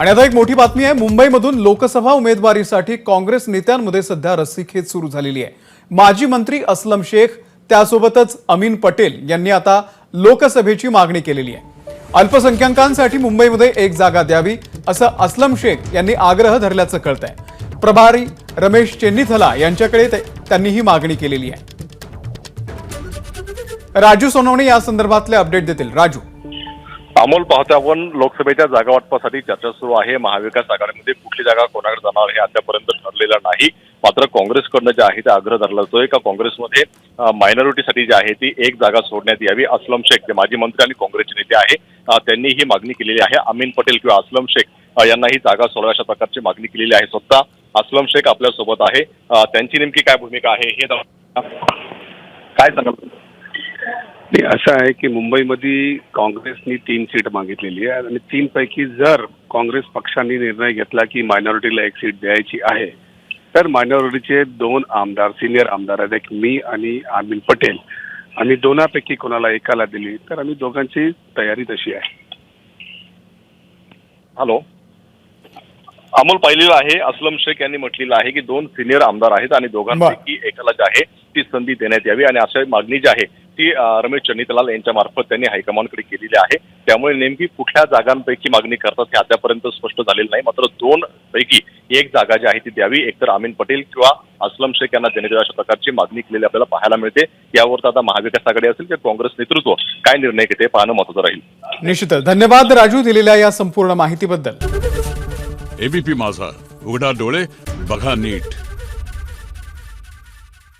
आणि आता एक मोठी बातमी आहे. मुंबईमधून लोकसभा उमेदवारीसाठी काँग्रेस नेत्यांमध्ये सध्या रस्सीखेच सुरू झालेली आहे. माजी मंत्री असलम शेख त्यासोबतच अमीन पटेल यांनी आता लोकसभेची मागणी केलेली आहे. अल्पसंख्याकांसाठी मुंबईमध्ये एक जागा द्यावी असं असलम शेख यांनी आग्रह धरल्याचं कळतंय. प्रभारी रमेश चेन्नीथला यांच्याकडे त्यांनी ही मागणी केलेली आहे. राजू सोनवणे या संदर्भातले अपडेट देतील. राजू. अमोल पाहत्यावन लोकसभेच्या जागा वाटपासाठी चर्चा सुरू आहे. महाविकास आघाडीमध्ये कुठली जागा कोणाकडे जाणार हे अद्यापर्यंत ठरलेलं नाही. मात्र काँग्रेसकडनं जे आहे ते आग्रह धरला जातोय का काँग्रेसमध्ये मायनॉरिटीसाठी जी आहे ती एक जागा सोडण्यात यावी. असलम शेख जे माजी मंत्री आणि काँग्रेसचे नेते आहे त्यांनी ही मागणी केलेली आहे. अमीन पटेल किंवा असलम शेख यांना ही जागा सोडावी अशा प्रकारची मागणी केलेली आहे स्वतः. असलम शेख आपल्यासोबत आहे. त्यांची नेमकी काय भूमिका आहे हे काय सांगाल? नाही असं आहे की मुंबईमध्ये काँग्रेसनी तीन सीट मागितलेली आहे आणि तीन पैकी जर काँग्रेस पक्षाने निर्णय घेतला की मायनॉरिटीला एक सीट द्यायची आहे तर मायनॉरिटीचे दोन आमदार सिनियर आमदार आहेत एक मी आणि आमिल पटेल. आम्ही दोनापैकी कोणाला एकाला दिली तर आम्ही दोघांची तयारी तशी आहे. हॅलो. अमोल पाहिलेलं आहे असलम शेख यांनी म्हटलेलं आहे की दोन सिनियर आमदार आहेत आणि दोघांपैकी एकाला जी आहे ती संधी देण्यात यावी आणि अशा मागणी जी आहे ती रमेश चन्नीतलाल यांच्या मार्फत त्यांनी हायकमांडकडे केलेली आहे. त्यामुळे नेमकी कुठल्या जागांपैकी मागणी करतात हे अद्यापर्यंत स्पष्ट झालेलं नाही. मात्र दोन पैकी एक जागा जी आहे ती द्यावी. एकतर अमीन पटेल किंवा असलम शेख यांना देण्यात अशा प्रकारची मागणी केलेली आपल्याला पाहायला मिळते. यावर तर आता महाविकास आघाडी असेल किंवा काँग्रेस नेतृत्व काय निर्णय घेते पाहणं महत्वाचं राहील. निश्चितच धन्यवाद राजू दिलेल्या या संपूर्ण माहितीबद्दल. एबीपी माझा. उघडा डोळे बघा नीट.